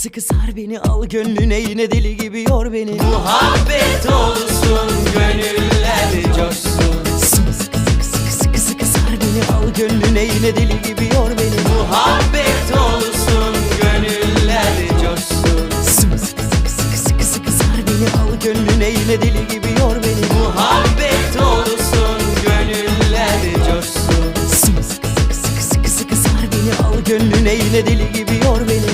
sıkı sar beni al gönlüne yine deli gibi yor beni. Muhabbet olsun gönüller coşsun. Sımsıkı sıkı sıkı sıkı sıkı sar beni al gönlüne yine deli gibi yor beni. Muhabbet olsun gönüller coşsun. Sımsıkı sıkı sıkı sıkı sıkı sar beni al gönlüne yine deli gibi yor beni. Muhabbet olsun gönüller coşsun. Sımsıkı sıkı sıkı sıkı sıkı sar beni al gönlüne yine deli gibi yor beni.